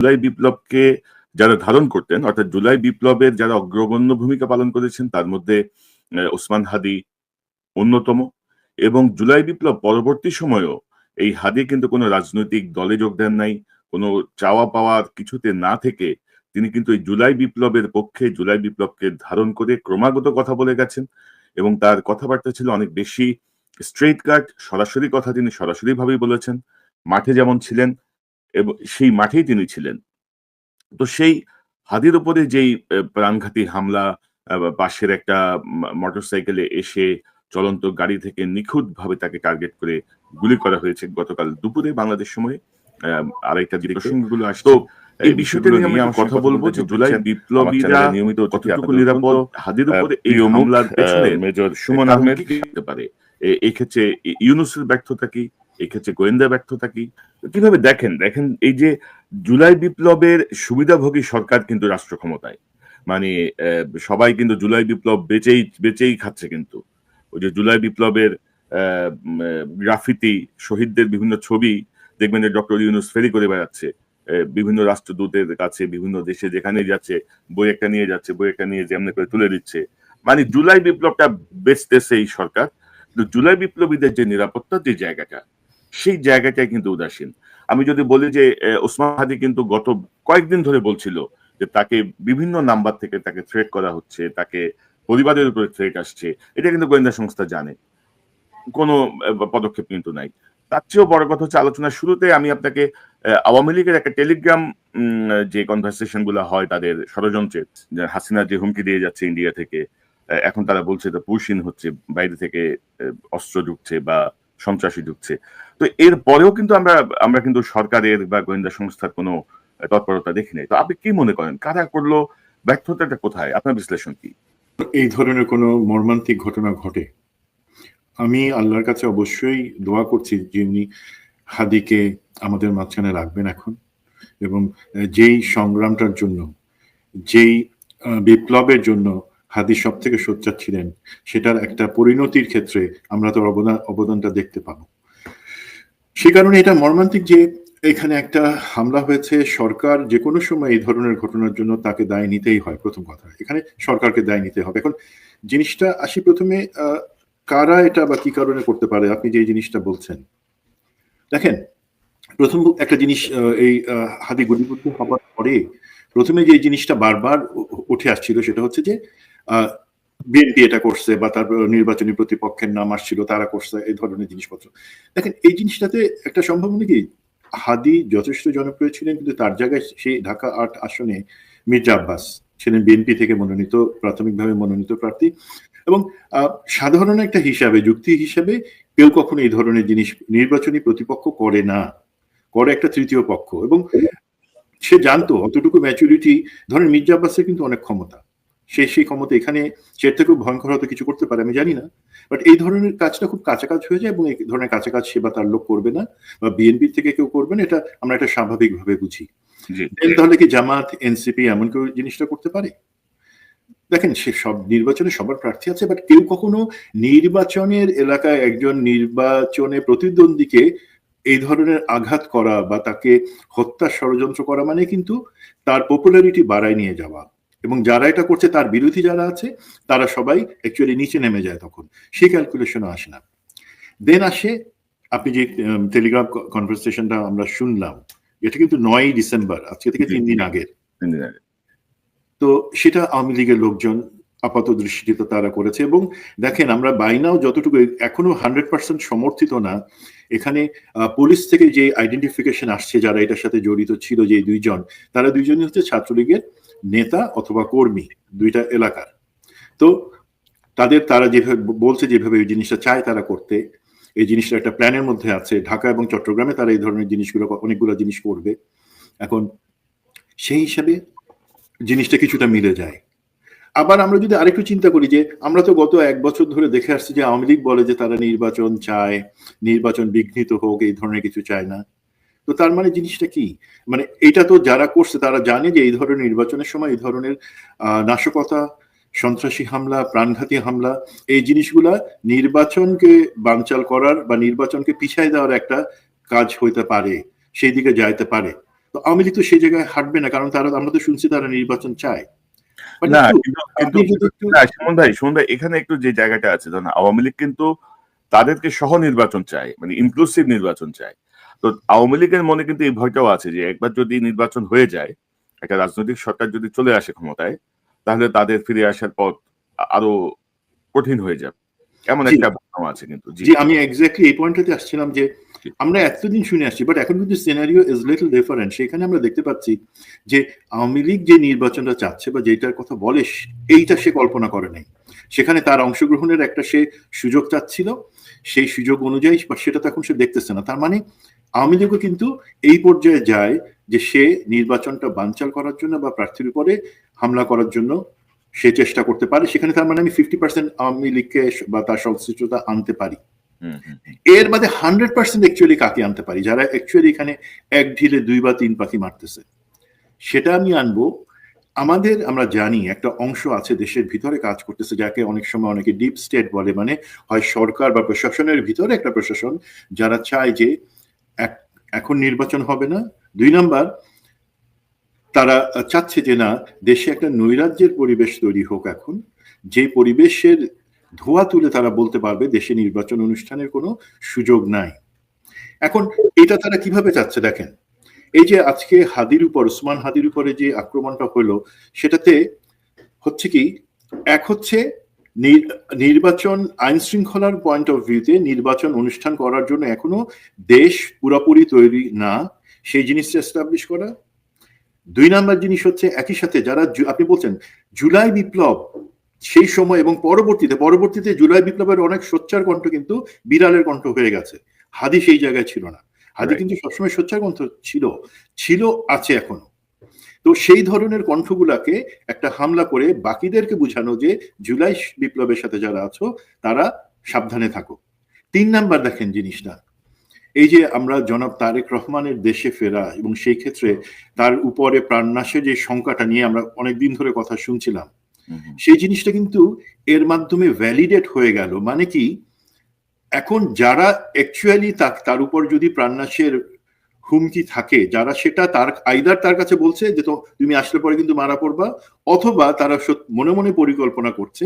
জুলাই বিপ্লবকে যারা ধারণ করতেন, অর্থাৎ জুলাই বিপ্লবের যারা অগ্রগণ্য ভূমিকা পালন করেছেন, তার মধ্যে ওসমান হাদি অন্যতম এবং জুলাই বিপ্লব পরবর্তী সময়েও এই হাদি কিন্তু কোনো রাজনৈতিক দলে যোগ দেন নাই, কোনো চাওয়া পাওয়ার কিছুতে না থেকে তিনি কিন্তু এই জুলাই বিপ্লবের পক্ষে, জুলাই বিপ্লবকে ধারণ করে ক্রমাগত কথা বলে গেছেন এবং তার কথাবার্তা ছিল অনেক বেশি স্ট্রেট কাট সরাসরি কথা তিনি সরাসরি ভাবেই বলেছেন। মাঠে যেমন ছিলেন এবং সেই মাঠেই তিনি ছিলেন। তো সেই হাদির উপরে যেই প্রাণঘাতী হামলা পাশের একটা মোটরসাইকেলে এসে চলন্ত গাড়ি থেকে নিখুঁত ভাবে তাকে টার্গেট করে গুলি করা হয়েছে গতকাল দুপুরে বাংলাদেশ সময়ে। আরেকটা যে প্রসঙ্গগুলো আসছে তো এই বিষয়টা নিয়ে আমরা কথা বলব যে জুলাই বিপ্লবীরা নিয়মিত কতটুকু নিরাপদ হাদির উপরে এই হামলার পেছনে মেজর সুমন আহমেদ। পারে? এ- এই ক্ষেত্রে ই- ইউনুসের ব্যর্থতা কি? এই ক্ষেত্রে গোয়েন্দা ব্যর্থতা কি? কীভাবে দেখেন? দেখেন এই যে জুলাই বিপ্লবের সুবিধাভোগী সরকার কিন্তু রাষ্ট্র ক্ষমতায়। মানে সবাই কিন্তু জুলাই বিপ্লব বেচেই বেচেই খাচ্ছে কিন্তু। ওই যে জুলাই বিপ্লবের গ্রাফিতি, শহীদদের বিভিন্ন ছবি, দেখবেন যে ডক্টর ইউনুস ফেরি করে বেড়াচ্ছে। বিভিন্ন রাষ্ট্রদূতের কাছে, বিভিন্ন দেশে যেখানে যাচ্ছে, বই একটা নিয়ে যাচ্ছে, বই একটা নিয়ে যেমনি করে তুলে দিচ্ছে। মানে জুলাই বিপ্লবটা বেচতেছে এই সরকার। কিন্তু জুলাই বিপ্লবীদের যে নিরাপত্তার যে জায়গাটা সেই জায়গাটাই কিন্তু উদাসীন। আমি যদি বলি যে ওসমান হাদি কিন্তু গত কয়েকদিন ধরে বলছিল যে, তাকে বিভিন্ন নাম্বার থেকে তাকে থ্রেট করা হচ্ছে, তাকে পরিবারের উপরে থ্রেট আসছে, এটা কিন্তু গোয়েন্দা সংস্থা জানে। কোনো পদক্ষেপ কিন্তু নাই। তার চেয়েও বড় কথা হচ্ছে আলোচনার শুরুতে আমি আপনাকে আওয়ামী লীগের একটা টেলিগ্রাম যে কনভারসেশনগুলো হয় তাদের ষড়যন্ত্রের হাসিনা যে হুমকি দিয়ে যাচ্ছে ইন্ডিয়া থেকে এখন তারা বলছে পুশিন হচ্ছে, বাইরে থেকে অস্ত্র ঢুকছে বা সন্ত্রাসী ঢুকছে। তো এর পরেও কিন্তু আমরা আমরা কিন্তু সরকারের বা গোয়েন্দা সংস্থার কোনো তৎপরতা দেখি নাই। তো আপনি কি মনে করেন? কারা করল? ব্যর্থতাটা কোথায়? আপনার বিশ্লেষণ কি? এই ধরনের কোনো মর্মান্তিক ঘটনা ঘটে? আমি আল্লাহর কাছে অবশ্যই দোয়া করছি যিনি হাদিকে আমাদের মাঝখানে রাখবেন এখন এবং যেই সংগ্রামটার জন্য, যেই বিপ্লবের জন্য হাদি সব থেকে সোচ্চার ছিলেন, সেটার একটা পরিণতির ক্ষেত্রে আমরা তো অবদান, অবদানটা দেখতে পাবো। সে কারণে এটা মর্মান্তিক যে এখানে একটা হামলা হয়েছে, সরকার যে কোনো সময় এই ধরনের ঘটনার জন্য তাকে দায় নিতেই হয়, প্রথম কথা। এখানে সরকারকে দায় নিতে হবে। এখন জিনিসটা আসি প্রথমে কারা এটা বা কি কারণে করতে পারে? আপনি যে জিনিসটা বলছেন। দেখেন, প্রথম একটা জিনিস এই হাদি গুলিবদ্ধ হবার পরে প্রথমে যে জিনিসটা বারবার উঠে আসছিল সেটা হচ্ছে যে বিএনপি এটা করছে বা তার নির্বাচনী প্রতিপক্ষের নাম আসছিল, তারা করছে, এই ধরনের জিনিসপত্র। দেখেন, এই জিনিসটাতে একটা সম্ভাবনা কি? হাদি যথেষ্ট জনপ্রিয় ছিলেন, কিন্তু তার জায়গায় সেই ঢাকা আট আসনে মির্জা আব্বাস ছিলেন বিএনপি থেকে মনোনীত, প্রাথমিকভাবে মনোনীত প্রার্থী। এবং সাধারণ একটা হিসাবে, যুক্তি হিসাবে কেউ কখনো এই ধরনের জিনিস নির্বাচনী প্রতিপক্ষ করে না, করে একটা তৃতীয় পক্ষ। এবং সে জানতো অতটুকু ম্যাচুরিটি ধরেন মির্জা আব্বাসের কিন্তু অনেক ক্ষমতা। সে সেই ক্ষমতা এখানে সে থেকেও ভয়ঙ্কর হয়তো কিছু করতে পারে আমি জানি না। বাট এই ধরনের কাজটা খুব কাছাকাছি হয়ে যায় এবং এই ধরনের কাছাকাছি সেবা তার লোক করবে না বা বিএনপি থেকে কেউ করবে না এটা আমরা এটা স্বাভাবিকভাবে বুঝি। তাহলে কি জামাত এনসিপি এমন কেউ জিনিসটা করতে পারে? দেখেন সে সব নির্বাচনে সবার প্রার্থী আছে বাট কেউ কখনো নির্বাচনের এলাকায় একজন নির্বাচনে প্রতিদ্বন্দ্বীকে এই ধরনের আঘাত করা বা তাকে হত্যা ষড়যন্ত্র করা মানে কিন্তু তার পপুলারিটি বাড়ায় নিয়ে যাওয়া। এবং যারা এটা করছে তার বিরোধী যারা আছে তারা সবাই অ্যাকচুয়ালি নিচে নেমে যায় তখন। সেই ক্যালকুলেশনও আসে না। দেন আসে আপনি যে টেলিগ্রাম কনভারসেশনটা আমরা শুনলাম এটা কিন্তু নয়ই ডিসেম্বর আজকে থেকে তিন দিন আগের। তো সেটা আওয়ামী লীগের লোকজন আপাত দৃষ্টিতে তারা করেছে এবং দেখেন আমরা বাইনাও যতটুকু এখনও হান্ড্রেড পার্সেন্ট সমর্থিত না, এখানে পুলিশ থেকে যে আইডেন্টিফিকেশন আসছে যারা এটার সাথে জড়িত ছিল যে দুইজন, তারা দুইজনই হচ্ছে ছাত্রলীগের নেতা অথবা কর্মী, দুইটা এলাকার। তো তাদের তারা যেভাবে বলছে যেভাবে এই জিনিসটা চায় তারা করতে, এই জিনিসটা একটা প্ল্যানের মধ্যে আছে। ঢাকা এবং চট্টগ্রামে তারা এই ধরনের জিনিসগুলো অনেকগুলো জিনিস করবে। এখন সেই হিসাবে জিনিসটা কিছুটা মিলে যায়। আবার আমরা যদি আরেকটু চিন্তা করি যে, আমরা তো গত এক বছর ধরে দেখে আসছি যে আওয়ামী লীগ বলে যে তারা নির্বাচন চায়, নির্বাচন বিঘ্নিত হোক, এই ধরনের কিছু চায় না। তো তার মানে জিনিসটা কি? মানে এটা তো যারা করছে, তারা জানে যে এই ধরনের নির্বাচনের সময় এই ধরনের নাশকতা, সন্ত্রাসী হামলা, প্রাণঘাতী হামলা, এই জিনিসগুলা নির্বাচনকে বানচাল করার বা নির্বাচনকে পিছাই দেওয়ার একটা কাজ হইতে পারে, সেই দিকে যাইতে পারে। তো আওয়ামী লীগ তো সেই জায়গায় হাঁটবে না, কারণ তারা, আমরা তো শুনছি তারা নির্বাচন চায়। না সুমন ভাই সুমন ভাই এখানে একটু যে জায়গাটা আছে ধরুন আওয়ামী লীগ কিন্তু তাদেরকে সহ নির্বাচন চায় মানে ইনক্লুসিভ নির্বাচন চায়। তো আওয়ামী লীগের মনে কিন্তু এই ভয়টাও আছে যে একবার যদি নির্বাচন হয়ে যায় একটা রাজনৈতিক সরকার যদি চলে আসে ক্ষমতায় তাহলে তাদের ফিরে আসার পথ আরও কঠিন হয়ে যাবে। এমন একটা ভাবনা আছে কিন্তু জি। আমি এক্স্যাক্টলি এই পয়েন্টটাতে আসছিলাম যে। আমরা এতদিন শুনে আসছি বাট এখন কিন্তু সিনারিও ইজ লিটল ডিফারেন্ট সেখানে আমরা দেখতে পাচ্ছি যে আওয়ামী লীগ যে নির্বাচনটা চাচ্ছে বা যেটার কথা বলে, এইটা সে কল্পনা করে নাই। সেখানে তার অংশগ্রহণের একটা সে সুযোগ চাচ্ছিল, সেই সুযোগ অনুযায়ী বা সেটা তো এখন সে দেখতেছে না। তার মানে আওয়ামী লীগও কিন্তু এই পর্যায়ে যায় যে সে নির্বাচনটা বানচাল করার জন্য বা প্রার্থীর উপরে হামলা করার জন্য সে চেষ্টা করতে পারে। সেখানে তার মানে আমি ফিফটি পার্সেন্ট আওয়ামী লীগকে বা তার সংশ্লিষ্টতা আনতে পারি। এর বাদে হান্ড্রেড পার্সেন্ট অ্যাকচুয়ালি কাকে আনতে পারি। যারা অ্যাকচুয়ালি এখানে এক ঢিলে দুই বা তিন পাখি মারতেছে, সেটা আমি আনব। আমাদের, আমরা জানি একটা অংশ আছে দেশের ভিতরে কাজ করতেছে, যাকে অনেক সময় অনেকে ডিপ স্টেট বলে মানে হয় সরকার বা প্রশাসনের ভিতরে একটা প্রশাসন, যারা চায় যে এখন নির্বাচন হবে না। দুই নাম্বার, তারা চাচ্ছে যে না, দেশে একটা নৈরাজ্যের পরিবেশ তৈরি হোক এখন। যে পরিবেশের ধোয়া তুলে তারা বলতে পারবে দেশে নির্বাচন অনুষ্ঠানের কোনো সুযোগ নাই। এখন এটা তারা কীভাবে চাচ্ছে দেখেন? এই যে আজকে হাদির উপর ওসমান হাদির উপরে যে আক্রমণটা হলো, সেটাতে হচ্ছে কি, এক হচ্ছে নির্বাচন আইন শৃঙ্খলার পয়েন্ট অফ ভিউতে নির্বাচন অনুষ্ঠান করার জন্য এখনও দেশ পুরোপুরি তৈরি না, সেই জিনিসটা এস্টাবলিশ করা। দুই নাম্বার জিনিস হচ্ছে একই সাথে যারা আপনি বলছেন জুলাই বিপ্লব সেই সময় এবং পরবর্তীতে পরবর্তীতে জুলাই বিপ্লবের অনেক সোচ্চার কণ্ঠ কিন্তু বিড়ালের কণ্ঠ হয়ে গেছে। হাদি সেই জায়গায় ছিল না। হাদি কিন্তু সবসময় সোচ্চার কণ্ঠ ছিল ছিল আছে এখনও। তো সেই ধরনের কণ্ঠগুলাকে একটা হামলা করে বাকিদেরকে বোঝানো যে জুলাই বিপ্লবের সাথে যারা আছো তারা সাবধানে থাকো। তিন নাম্বার দেখেন জিনিসটা। এই যে আমরা জনাব তারেক রহমানের দেশে ফেরা এবং সেই ক্ষেত্রে তার উপরে প্রাণনাশের যে শঙ্কাটা নিয়ে আমরা অনেক দিন ধরে কথা শুনছিলাম। সেই জিনিসটা কিন্তু এর মাধ্যমে ভ্যালিডেট হয়ে গেল। মানে কি, এখন যারা অ্যাকচুয়ালি তার উপর যদি প্রাণনাশের হুমকি থাকে, যারা সেটা তার আইদার তার কাছে বলছে যে তো, তুমি আসলে পরে কিন্তু মারা পড়বা, অথবা তারা মনে মনে পরিকল্পনা করছে,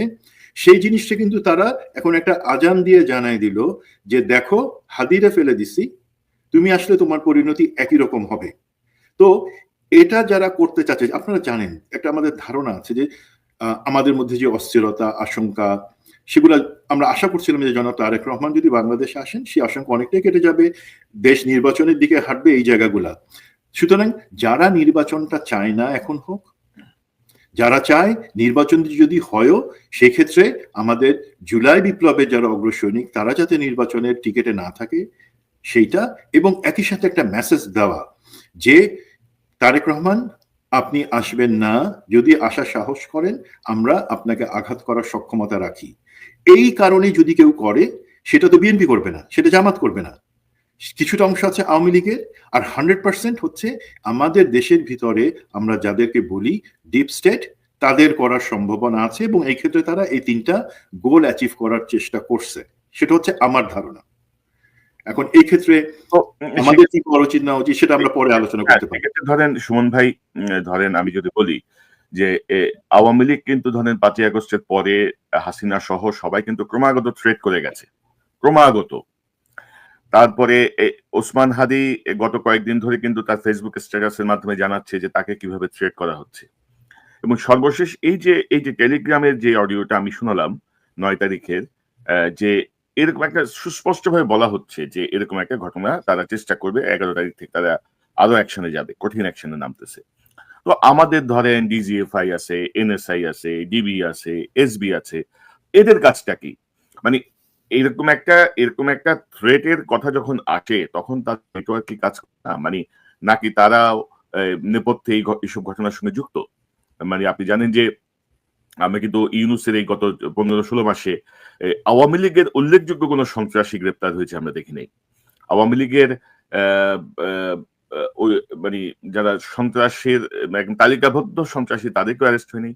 সেই জিনিসটা কিন্তু তারা এখন একটা আজান দিয়ে জানাই দিল যে দেখো, হাদিরে ফেলে দিছি, তুমি আসলে তোমার পরিণতি একই রকম হবে। তো এটা যারা করতে চাচ্ছে, আপনারা জানেন, একটা আমাদের ধারণা আছে যে আমাদের মধ্যে যে অস্থিরতা, আশঙ্কা, সেগুলা আমরা আশা করছিলাম যে জনাব তারেক রহমান যদি বাংলাদেশে আসেন, সেই আশঙ্কা অনেকটাই কেটে যাবে। দেশ নির্বাচনের দিকে হাঁটবে এই জায়গাগুলা। সুতরাং যারা নির্বাচনটা চায় না এখন হোক, যারা চায় নির্বাচন যদি হয়ও, সেক্ষেত্রে আমাদের জুলাই বিপ্লবের যারা অগ্রসৈনিক, তারা যাতে নির্বাচনের টিকেটে না থাকে, সেইটা এবং একই সাথে একটা মেসেজ দেওয়া যে তারেক রহমান আপনি আসবেন না। যদি আসা সাহস করেন, আমরা আপনাকে আঘাত করার সক্ষমতা রাখি। এই কারণে যদি কেউ করে, সেটা তো বিএনপি করবে না, সেটা জামাত করবে না। কিছুটা অংশ আছে আওয়ামী লীগের, আর হান্ড্রেড পার্সেন্ট হচ্ছে আমাদের দেশের ভিতরে আমরা যাদেরকে বলি ডিপ স্টেট তাদের করার সম্ভাবনা আছে এবং এই ক্ষেত্রে তারা এই তিনটা গোল অ্যাচিভ করার চেষ্টা করছে। সেটা হচ্ছে আমার ধারণা। এখন এই ক্ষেত্রে আমাদের কি করা উচিত না উচিত সেটা আমরা পরে আলোচনা হ্যাঁ, করতে পারি ধরেন সুমন ভাই ধরেন আমি যদি বলি যে আওয়ামী লীগ কিন্তু ধরেন পাঁচই আগস্টের পরে হাসিনা সহ সবাই কিন্তু ক্রমাগত থ্রেট করে গেছে। ক্রমাগত। তারপরে ওসমান হাদি গত কয়েকদিন ধরে কিন্তু তার ফেসবুক স্ট্যাটাসের মাধ্যমে জানাচ্ছে যে তাকে কীভাবে থ্রেট করা হচ্ছে। এবং সর্বশেষ এই যে এই যে টেলিগ্রামের যে অডিওটা আমি শোনালাম নয় তারিখের যে এরকম একটা সুস্পষ্টভাবে বলা হচ্ছে যে এরকম একটা ঘটনা তারা চেষ্টা করবে, এগারো তারিখ থেকে তারা আরও অ্যাকশনে যাবে, কঠিন অ্যাকশনে নামতেছে। তো আমাদের ধরেন ডিজিএফআই আছে এনএসআই আছে ডিবি আছে এসবি আছে, এদের কাজটা কি? মানে এরকম একটা এরকম একটা থ্রেটের কথা যখন আসে, তখন তার নেটওয়ার্ক কি কাজ না মানে নাকি তারা নেপথ্যে এইসব ঘটনার সঙ্গে যুক্ত? মানে আপনি জানেন যে আমরা কিন্তু ইউনুসের এই গত পনেরো ষোলো মাসে আওয়ামী লীগের উল্লেখযোগ্য কোনো সন্ত্রাসী গ্রেপ্তার হয়েছে আমরা দেখি নাই আওয়ামী লীগের মানে যারা সন্ত্রাসের আহ, তালিকাবদ্ধ সন্ত্রাসী তাদেরকেও অ্যারেস্ট হয়নি।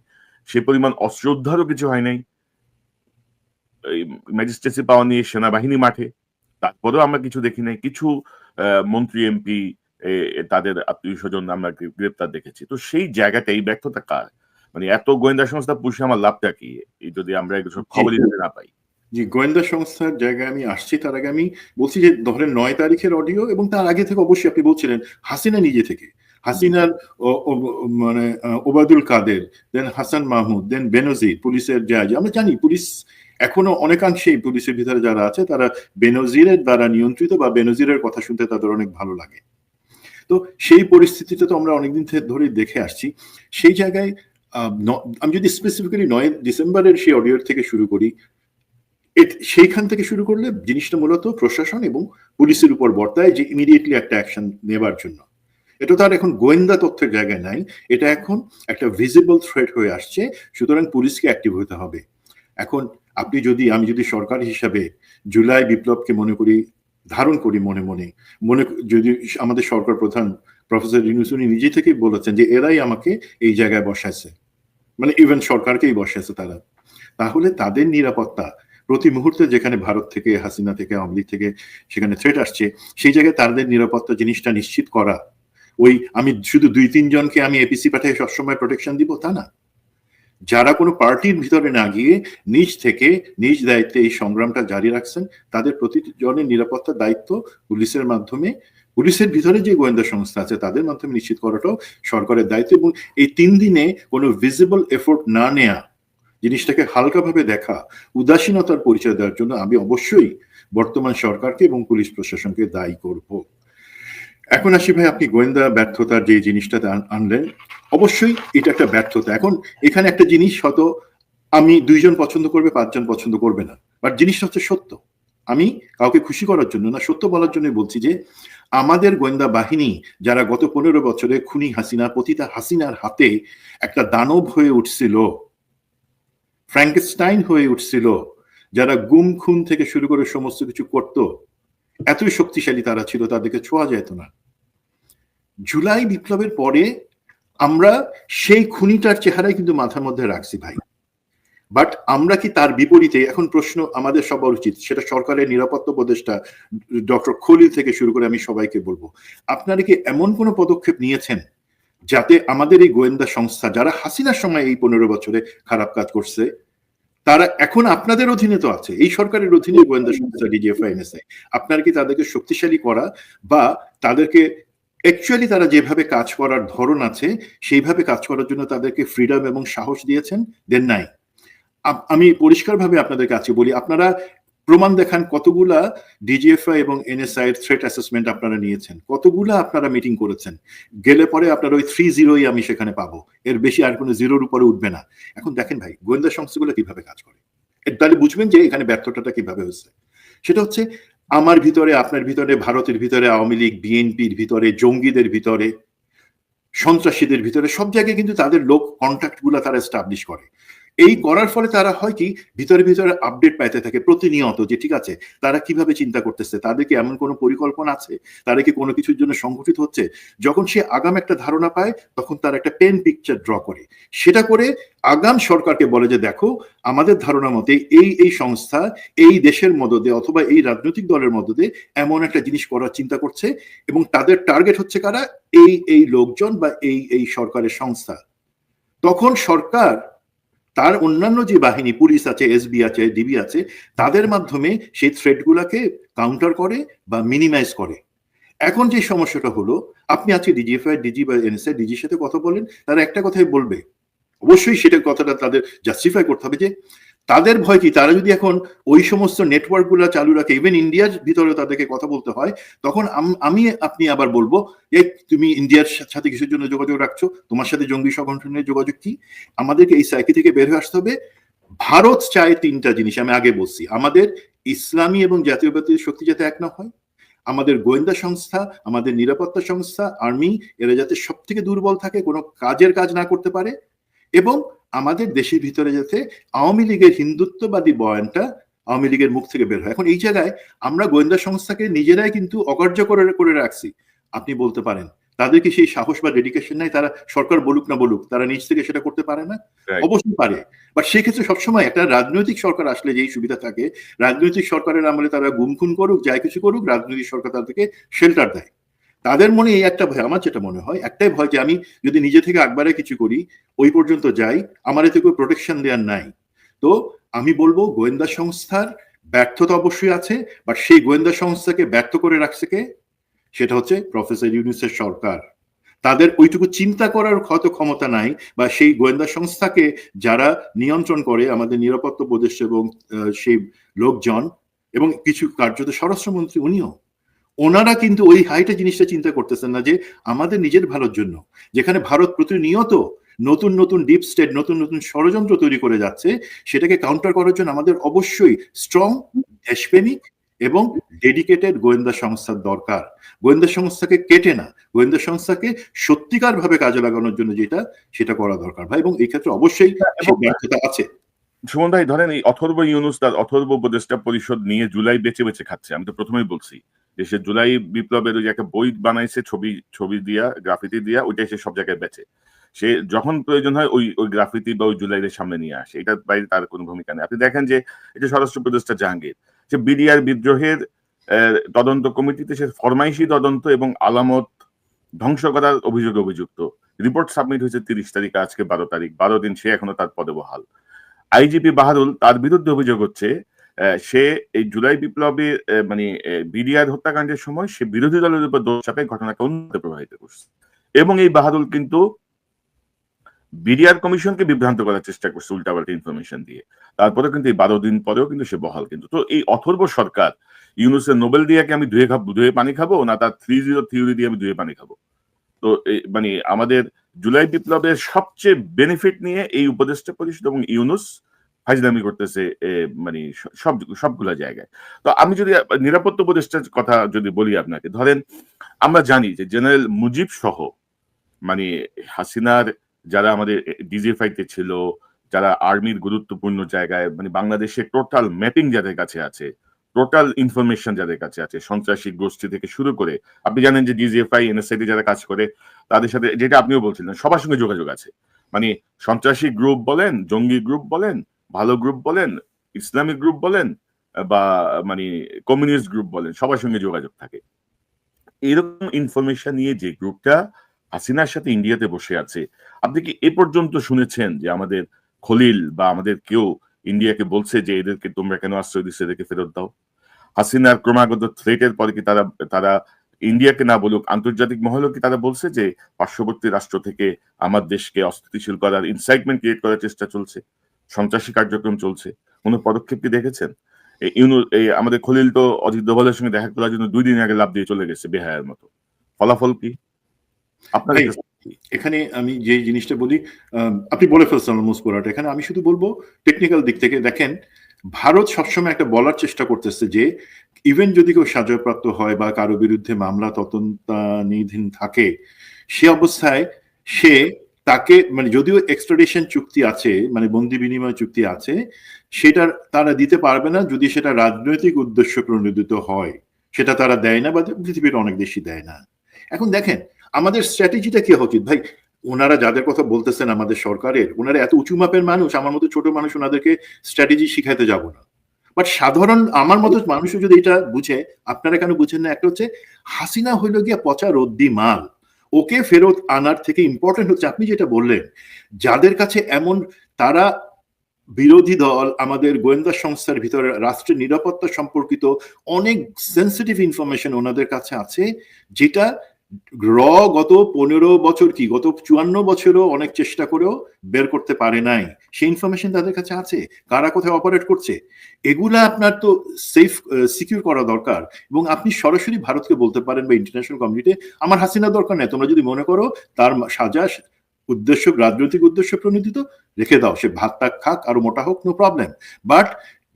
সে পরিমাণ অস্ত্র উদ্ধারও কিছু হয় নাই। ম্যাজিস্ট্রেসি পাওয়া নিয়ে সেনাবাহিনী মাঠে। তারপরেও আমরা কিছু দেখি নাই। কিছু মন্ত্রী এমপি তাদের আত্মীয় স্বজন আমরা গ্রেপ্তার দেখেছি। তো সেই জায়গাটা এই ব্যর্থতা কার? মানে এত গোয়েন্দা সংস্থা পুষে আমার লাভটা কি? যদি আমরা এসব খবরই যদি না পাই। যে গোয়েন্দা সংস্থার জায়গায় আমি আসছি তার আগে আমি বলছি যে ধরেন নয় তারিখের অডিও এবং তার আগে থেকে অবশ্যই আপনি বলছিলেন হাসিনা নিজে থেকে। হাসিনার মানে ওবায়দুল কাদের দেন হাসান মাহমুদ দেন বেনজির পুলিশের যা যা- আমরা জানি পুলিশ এখনও অনেকাংশেই পুলিশের ভিতরে যারা আছে তারা বেনজিরের দ্বারা নিয়ন্ত্রিত বা বেনজিরের কথা শুনতে তাদের অনেক ভালো লাগে। তো সেই পরিস্থিতিতে তো আমরা অনেকদিন ধরে দেখে আসছি। সেই জায়গায় আমি যদি স্পেসিফিক্যালি নয় ডিসেম্বরের সেই অডিওর থেকে শুরু করি সেইখান থেকে শুরু করলে জিনিসটা মূলত প্রশাসন এবং পুলিশের উপর বর্তায় যে ইমিডিয়েটলি একটা অ্যাকশন নেবার জন্য। এটা তার এখন গোয়েন্দা তথ্যের জায়গায় নাই, এটা এখন একটা ভিজিবল থ্রেট হয়ে আসছে, সুতরাং পুলিশকে অ্যাক্টিভ হতে হবে। এখন আপনি যদি, আমি যদি সরকার হিসাবে জুলাই বিপ্লবকে মনে করি, ধারণ করি মনে মনে মনে যদি আমাদের সরকার প্রধান প্রফেসর ইউনুস উনি নিজে থেকেই বলেছেন যে এরাই আমাকে এই জায়গায় বসাইছে। মানে ইভেন সরকারকেই বসাইছে তারা। তাহলে তাদের নিরাপত্তা প্রতি মুহূর্তে যেখানে ভারত থেকে, হাসিনা থেকে, আওয়ামী থেকে সেখানে থ্রেট আসছে, সেই জায়গায় তাদের নিরাপত্তা জিনিসটা নিশ্চিত করা। ওই আমি শুধু দুই তিনজনকে আমি এপিসি পাঠিয়ে সবসময় প্রোটেকশন দিব, তা না। যারা কোনো পার্টির ভিতরে না গিয়ে নিজ থেকে, নিজ দায়িত্বে এই সংগ্রামটা জারি রাখছেন, তাদের প্রতিটি জনের নিরাপত্তার দায়িত্ব পুলিশের মাধ্যমে পুলিশের ভিতরে যে গোয়েন্দা সংস্থা আছে, তাদের মাধ্যমে নিশ্চিত করাটাও সরকারের দায়িত্ব এবং এই তিন দিনে কোনো ভিজিবল এফোর্ট না নেয়া, জিনিসটাকে হালকাভাবে দেখা, উদাসীনতার পরিচয় দেওয়ার জন্য আমি অবশ্যই বর্তমান সরকারকে এবং পুলিশ প্রশাসনকে দায়ী করব। এখন আসি ভাই, আপনি গোয়েন্দা ব্যর্থতার যে জিনিসটাতে আনলেন, অবশ্যই এটা একটা ব্যর্থতা। এখন এখানে একটা জিনিস হয়তো আমি দুইজন পছন্দ করবে, পাঁচজন পছন্দ করবে না বাট জিনিসটা হচ্ছে সত্য। আমি কাউকে খুশি করার জন্য না, সত্য বলার জন্য বলছি যে, আমাদের গোয়েন্দা বাহিনী যারা গত পনেরো বছরে খুনি হাসিনা, পতিতা হাসিনার হাতে একটা দানব হয়ে উঠছিল ফ্র্যাঙ্কেস্টাইন হয়ে উঠছিল, যারা গুম, খুন থেকে শুরু করে সমস্ত কিছু করত, এতই শক্তিশালী তারা ছিল তাদেরকে ছোঁয়া যেত না। জুলাই বিপ্লবের পরে আমরা সেই খুনিটার চেহারাই কিন্তু মাথার মধ্যে রাখছি ভাই। বাট আমরা কি তার বিপরীতে, এখন প্রশ্ন আমাদের সবার উচিত, সেটা সরকারের নিরাপত্তা উপদেষ্টা ডক্টর খলিল থেকে শুরু করে আমি সবাইকে বলব। আপনারা কি এমন কোনো পদক্ষেপ নিয়েছেন যাতে আমাদের এই গোয়েন্দা সংস্থা, যারা হাসিনার সময় এই পনেরো বছরে খারাপ কাজ করছে, তারা এখন আপনাদের অধীনে তো আছে, এই সরকারের অধীনে গোয়েন্দা সংস্থা ডিজিএফআই এনএসআই আপনারা কি তাদেরকে শক্তিশালী করা বা তাদেরকে অ্যাকচুয়ালি তারা যেভাবে কাজ করার ধরন আছে, সেইভাবে কাজ করার জন্য তাদেরকে ফ্রিডম এবং সাহস দিয়েছেন? দেন নাই। আমি পরিষ্কারভাবে আপনাদের কাছে বলি, আপনারা প্রমাণ দেখান কতগুলা ডিজিএফআই এবং এনএসআই এর থ্রেট অ্যাসেসমেন্ট আপনারা নিয়েছেন, কতগুলা আপনারা মিটিং করেছেন, গেলে পরে আপনার ওই থ্রি জিরোই আমি সেখানে পাবো, এর বেশি আর কোনো জিরোর উপরে উঠবে না। এখন দেখেন ভাই, গোয়েন্দা সংস্থাগুলো কীভাবে কাজ করে? তাহলে বুঝবেন যে এখানে ব্যর্থতাটা কীভাবে হচ্ছে সেটা হচ্ছে, আমার ভিতরে, আপনার ভিতরে, ভারতের ভিতরে, আওয়ামী লীগ বিএনপির ভিতরে, জঙ্গিদের ভিতরে, সন্ত্রাসীদের ভিতরে, সব জায়গায় কিন্তু তাদের লোক কন্ট্যাক্টগুলা তারা এস্টাবলিশ করে। এই করার ফলে তারা হয় কি, ভিতরে ভিতরে আপডেট পাইতে থাকে প্রতিনিয়ত যে, ঠিক আছে, তারা কীভাবে চিন্তা করতেছে? তাদের কি এমন কোনো পরিকল্পনা আছে? তারা কি কোনো কিছুর জন্য সংগঠিত হচ্ছে? যখন সে আগাম একটা ধারণা পায়, তখন তার একটা পেন পিকচার ড্র করে। সেটা করে আগাম সরকারকে বলে যে, দেখো, আমাদের ধারণা মতে এই এই সংস্থা এই দেশের মদদে অথবা এই রাজনৈতিক দলের মদদে এমন একটা জিনিস করার চিন্তা করছে এবং তাদের টার্গেট হচ্ছে কারা? এই এই লোকজন বা এই এই সরকারের সংস্থা। তখন সরকার তার অন্যান্য যে বাহিনী, পুলিশ আছে, এসবি আছে, ডিবি আছে, তাদের মাধ্যমে সেই থ্রেড গুলাকে কাউন্টার করে বা মিনিমাইজ করে। এখন যে সমস্যাটা হলো, আপনি আজকে ডিজিএফআই ডিজি বা এনএসআই ডিজির সাথে কথা বলেন, তারা একটা কথাই বলবে। অবশ্যই সেটা কথাটা তাদের জাস্টিফাই করতে হবে যে তাদের ভয় কি? তারা যদি এখন ওই সমস্ত নেটওয়ার্কগুলা চালু রাখে ইভেন ইন্ডিয়ার ভিতরে তাদেরকে কথা বলতে হয়, তখন আমি আপনি আবার বলব যে তুমি ইন্ডিয়ার সাথে কিসের জন্য যোগাযোগ রাখছো? তোমার সাথে জঙ্গি সংগঠনের যোগাযোগ কি? আমাদেরকে এই সাইকি থেকে বের হয়ে আসতে হবে। ভারত চায় তিনটা জিনিস, আমি আগে বলছি। আমাদের ইসলামী এবং জাতীয়বাদী শক্তি যাতে এক না হয়, আমাদের গোয়েন্দা সংস্থা, আমাদের নিরাপত্তা সংস্থা, আর্মি, এরা যাতে সব থেকে দুর্বল থাকে, কোনো কাজের কাজ না করতে পারে, এবং আমাদের দেশের ভিতরে যাতে আওয়ামী লীগের হিন্দুত্ববাদী বয়ানটা আওয়ামী লীগের মুখ থেকে বের হয়। এখন এই জায়গায় আমরা গোয়েন্দা সংস্থাকে নিজেরাই কিন্তু অকার্য করে করে রাখছি আপনি বলতে পারেন। তাদের কি সেই সাহস বা ডেডিকেশন নাই তারা সরকার বলুক না বলুক তারা নিজ থেকে সেটা করতে পারে না। অবশ্যই পারে। বাট সেক্ষেত্রে সবসময় একটা রাজনৈতিক সরকার আসলে যেই সুবিধা থাকে রাজনৈতিক সরকারের আমলে তারা গুমখুন করুক যাই কিছু করুক রাজনৈতিক সরকার তাদেরকে শেল্টার দেয়। তাদের মনে এই একটা ভয় আমার যেটা মনে হয় একটাই ভয় যে আমি যদি নিজে থেকে একবারে কিছু করি ওই পর্যন্ত যাই, আমার এতে কোনো প্রোটেকশন দেওয়ার নাই। তো আমি বলব গোয়েন্দা সংস্থার ব্যর্থতা অবশ্যই আছে বাট সেই গোয়েন্দা সংস্থাকে ব্যর্থ করে রাখছে কে? সেটা হচ্ছে প্রফেসর ইউনুসের সরকার। তাদের ওইটুকু চিন্তা করার হয়তো ক্ষমতা নাই, বা সেই গোয়েন্দা সংস্থাকে যারা নিয়ন্ত্রণ করে, আমাদের নিরাপত্তা উপদেষ্টা এবং সেই লোকজন এবং কিছু কার্যত স্বরাষ্ট্রমন্ত্রী উনিও, ওনারা কিন্তু ওই হাইটা জিনিসটা চিন্তা করতেছেন না যে আমাদের নিজের ভালোর জন্য। যেখানে ভারত প্রতিনিয়ত নতুন নতুন ডিপ স্টেট নতুন নতুন ষড়যন্ত্র তৈরি করে যাচ্ছে সেটাকে কাউন্টার করার জন্য আমাদের অবশ্যই স্ট্রং দেশপ্রেমিক এবং ডেডিকেটেড গোয়েন্দা সংস্থার দরকার। গোয়েন্দা সংস্থাকে কেটে না গোয়েন্দা সংস্থাকে সত্যিকার ভাবে কাজে লাগানোর জন্য যেটা সেটা করা দরকার ভাই এবং এই ক্ষেত্রে অবশ্যই ব্যর্থতা আছে। সুমন ভাই ধরেন এই অথর্ব ইউনুস তার অথর্ব উপদেষ্টা পরিষদ নিয়ে জুলাই বেঁচে বেঁচে খাচ্ছে আমি তো প্রথমেই বলছি। যে সে জুলাই বিপ্লবের ওই যে একটা বই বানাইছে ছবি ছবি দিয়া গ্রাফিতি দিয়া ওইটাই সে সব জায়গায় বেচে সে যখন প্রয়োজন হয় ওই ওই গ্রাফিতি বা ওই জুলাইয়ের সামনে নিয়ে আসে। এটার বাইরে তার কোনো ভূমিকা নেই। আপনি দেখেন যে এটা স্বরাষ্ট্র উপদেষ্টা জাহাঙ্গীর যে বিডিআর বিদ্রোহের তদন্ত কমিটিতে সে ফরমাইশি তদন্ত এবং আলামত ধ্বংস করার অভিযোগে অভিযুক্ত। রিপোর্ট সাবমিট হয়েছে তিরিশ তারিখ, আজকে বারো তারিখ। বারো দিন সে এখনও তার পদে বহাল। আইজিপি বাহারুল তার বিরুদ্ধে অভিযোগ হচ্ছে সে এই জুলাই বিপ্লবে মানে বিডিআর হত্যাকাণ্ডের সময় সে বিরোধী দলের উপর দোষ চাপে ঘটনাকে অন্যতে প্রভাবিত করছে। এবং এই বাহাদুল কিন্তু বিডিআর কমিশনকে বিভ্রান্ত করার চেষ্টা করছে উল্টাপাল্টা ইনফরমেশন দিয়ে। তারপরে কিন্তু এই বারো দিন পরেও কিন্তু সে বহাল কিন্তু। তো এই অথর্ব সরকার, ইউনুসের নোবেল দিয়াকে আমি ধুয়ে খাব ধুয়ে পানি খাব না তার থ্রি জিরো থিওরি দিয়ে আমি ধুয়ে পানি খাব? তো মানে আমাদের জুলাই বিপ্লবের সবচেয়ে বেনিফিট নিয়ে এই উপদেষ্টা পরিষদ এবং ইউনুস ফাইজলামি করতেছে মানে সব, সবগুলা জায়গায়। তো আমি যদি নিরাপত্তা উপদেষ্টার কথা যদি বলি আপনাকে, ধরেন আমরা জানি যে জেনারেল মুজিব সহ মানে হাসিনার যারা আমাদের ডিজিএফআইতে ছিল, যারা আর্মির গুরুত্বপূর্ণ জায়গায় মানে বাংলাদেশের টোটাল ম্যাপিং যাদের কাছে আছে টোটাল ইনফরমেশন যাদের কাছে আছে, সন্ত্রাসী গোষ্ঠী থেকে শুরু করে, আপনি জানেন যে ডিজিএফআই এনএসআইটি যারা কাজ করে, তাদের সাথে, যেটা আপনিও বলছিলেন, সবার সঙ্গে যোগাযোগ আছে। মানে সন্ত্রাসী গ্রুপ বলেন, জঙ্গি গ্রুপ বলেন, ভালো গ্রুপ বলেন ইসলামিক গ্রুপ বলেন, বা মানে কমিউনিস্ট গ্রুপ বলেন, সবার সঙ্গে যোগাযোগ থাকে। এরকম ইনফরমেশন নিয়ে যে গ্রুপটা হাসিনার সাথে ইন্ডিয়াতে বসে আছে। আপনি কি এ পর্যন্ত শুনেছেন যে আমাদের খলিল বা আমাদের কেউ ইন্ডিয়াকে বলছে যে এদেরকে তোমরা কেন আশ্রয় দিচ্ছে এদেরকে ফেরত দাও? হাসিনার ক্রমাগত থ্রেটের পরে কি তারা তারা ইন্ডিয়াকে না বলুক, আন্তর্জাতিক মহলও কি তারা বলছে যে পার্শ্ববর্তী রাষ্ট্র থেকে আমার দেশকে অস্থিতিশীল করার ইনসাইটমেন্ট ক্রিয়েট করার চেষ্টা চলছে? সন্ত্রাসী কার্যক্রম চলছে। কোনো পদক্ষেপ কি দেখেছেন? এই আমাদের খলিল তো অজিত দোভালের সঙ্গে দেখা করার জন্য দুই দিন আগে লাভ দিয়ে চলে গেছে বেহায়ের মতো। ফলাফল কি? আপনার এখানে আমি যে জিনিসটা বলি আপনি বলে ফেলছেন অলমোস্ট পুরাটা। এখানে আমি শুধু বলব টেকনিক্যাল দিক থেকে দেখেন ভারত সবসময় একটা বলার চেষ্টা করতেছে যে ইভেন যদি কেউ সাজাপ্রাপ্ত হয় বা কারও বিরুদ্ধে মামলা তদন্তাধীন থাকে সে অবস্থায় সে তাকে মানে যদিও এক্সট্রাডিশন চুক্তি আছে মানে বন্দি বিনিময় চুক্তি আছে সেটা তারা দিতে পারবে না যদি সেটা রাজনৈতিক উদ্দেশ্য প্রণোদিত হয়। সেটা তারা দেয় না বা পৃথিবীর অনেক দেশই দেয় না। এখন দেখেন আমাদের স্ট্র্যাটেজিটা কি হওয়া উচিত ভাই? ওনারা যাদের কথা বলতেছেন আমাদের সরকারের, ওনারা এত উঁচু মাপের মানুষ, আমার মতো ছোট মানুষ ওনাদেরকে স্ট্র্যাটেজি শিখাইতে যাব না। বাট সাধারণ, আমার মতো মানুষও যদি এটা বুঝে, আপনারা কেন বুঝেন না? একটা হচ্ছে হাসিনা হইল গিয়া পচা রদ্দি মাল। ওকে ফেরত আনার থেকে ইম্পর্টেন্ট হচ্ছে, আপনি যেটা বললেন, যাদের কাছে এমন, তারা বিরোধী দল, আমাদের গোয়েন্দা সংস্থার ভিতরে, রাষ্ট্রের নিরাপত্তা সম্পর্কিত অনেক সেন্সিটিভ ইনফরমেশন ওনাদের কাছে আছে, যেটা র গত পনেরো বছর কি, গত চুয়ান্ন বছরও অনেক চেষ্টা করেও বের করতে পারে নাই। সেই ইনফরমেশন তাদের কাছে আছে? কারা কোথায় অপারেট করছে? এগুলা আপনার তো সেফ সিকিউর করা দরকার। এবং আপনি সরাসরি ভারতকে বলতে পারেন বা ইন্টারন্যাশনাল কমিউনিটি আমার হাসিনা দরকার নেই, তোমরা যদি মনে করো, তার সাজা, উদ্দেশ্য, রাজনৈতিক উদ্দেশ্য প্রণোদিত, রেখে দাও। সে ভাত খাক, আরও মোটা হোক নো প্রবলেম বাট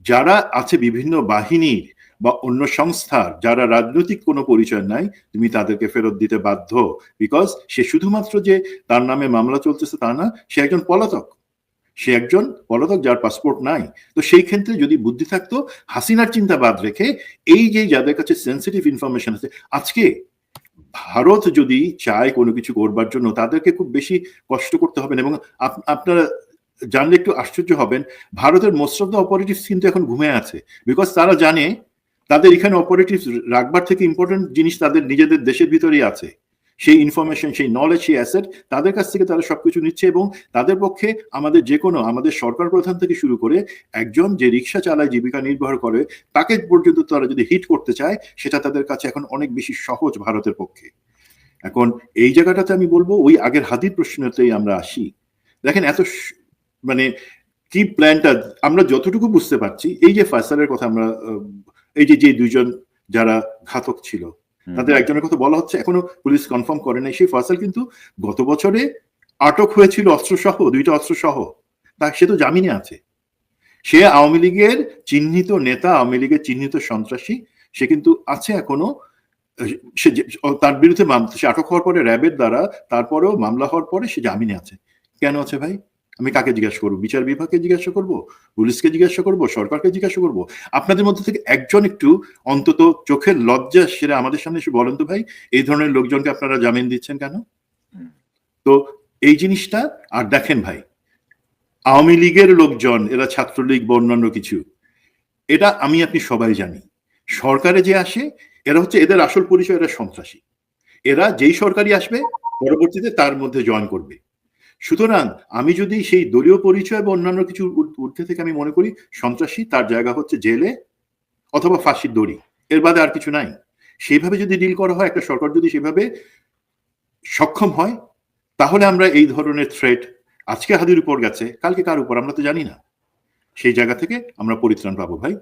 যারা আছে বিভিন্ন বাহিনীর বা অন্য সংস্থার যারা রাজনৈতিক কোনো পরিচয় নাই, তুমি তাদেরকে ফেরত দিতে বাধ্য। বিকজ সে শুধুমাত্র যে তার নামে মামলা চলতেছে তা না, সে একজন পলাতক। সে একজন পলাতক যার পাসপোর্ট নাই। তো সেই ক্ষেত্রে যদি বুদ্ধি থাকতো, হাসিনার চিন্তা বাদ রেখে এই যে যাদের কাছে সেন্সিটিভ ইনফরমেশন আছে, আজকে ভারত যদি চায় কোনো কিছু করবার জন্য, তাদেরকে খুব বেশি কষ্ট করতে হবে এবং আপনারা জানলে একটু আশ্চর্য হবেন, ভারতের মোস্ট অফ দ্য অপারেটিভস কিন্তু এখন ঘুমে আছে। বিকজ তারা জানে তাদের এখানে অপারেটিভ রাখবার থেকে ইম্পর্টেন্ট জিনিস তাদের নিজেদের দেশের ভিতরেই আছে। সেই ইনফরমেশন সেই নলেজ সেই অ্যাসেট তাদের কাছ থেকে তারা সবকিছু নিচ্ছে এবং তাদের পক্ষে আমাদের যে কোনো, আমাদের সরকার প্রধান থেকে শুরু করে একজন যে রিক্সা চালায়, জীবিকা নির্বাহ করে, তাকে পর্যন্ত তারা যদি হিট করতে চায়, সেটা তাদের কাছে এখন অনেক বেশি সহজ ভারতের পক্ষে। এখন এই জায়গাটাতে আমি বলব, ওই আগের হাদির প্রশ্নতেই আমরা আসি। দেখেন এত মানে কি প্ল্যানটা আমরা যতটুকু বুঝতে পারছি, এই যে ফয়সালের কথা আমরা এই যে যে দুইজন যারা ঘাতক ছিল তাদের একজনের কথা বলা হচ্ছে এখনও পুলিশ কনফার্ম করে নাই সেই ফয়সাল কিন্তু গত বছরে আটক হয়েছিল অস্ত্র সহ দুইটা অস্ত্র সহ তা সে তো জামিনে আছে। সে আওয়ামী লীগের চিহ্নিত নেতা আওয়ামী লীগের চিহ্নিত সন্ত্রাসী সে কিন্তু আছে এখনও। সে তার বিরুদ্ধে সে আটক হওয়ার পরে র্যাবের দ্বারা তারপরেও মামলা হওয়ার পরে সে জামিনে আছে। কেন আছে ভাই? আমি কাকে জিজ্ঞাসা করব? বিচার বিভাগকে জিজ্ঞাসা করব? পুলিশকে জিজ্ঞাসা করব? সরকারকে জিজ্ঞাসা করব? আপনাদের মধ্যে থেকে একজন একটু অন্তত চোখের লজ্জা সেটা আমাদের সামনে এসে বলেন তো ভাই এই ধরনের লোকজনকে আপনারা জামিন দিচ্ছেন কেন? তো এই জিনিসটা আর দেখেন ভাই আওয়ামী লীগের লোকজন এরা ছাত্রলীগ বা অন্যান্য কিছু এটা আমি আপনি সবাই জানি। সরকারে যে আসে এরা হচ্ছে এদের আসল পরিচয় এরা সন্ত্রাসী। এরা যেই সরকারি আসবে পরবর্তীতে তার মধ্যে জয়েন করবে। সুতরাং আমি যদি সেই দলীয় পরিচয় বা অন্যান্য কিছু ঊর- ঊর্ধ্বে থেকে আমি মনে করি, সন্ত্রাসী তার জায়গা হচ্ছে জেলে অথবা ফাঁসির দড়ি। এর বাদে আর কিছু নাই। সেইভাবে যদি ডিল করা হয়, একটা সরকার যদি সেভাবে সক্ষম হয়, তাহলে আমরা এই ধরনের থ্রেট আজকে হাদির উপর গেছে, কালকে কার উপর আমরা তো জানি না। সেই জায়গা থেকে আমরা পরিত্রাণ পাবো ভাই।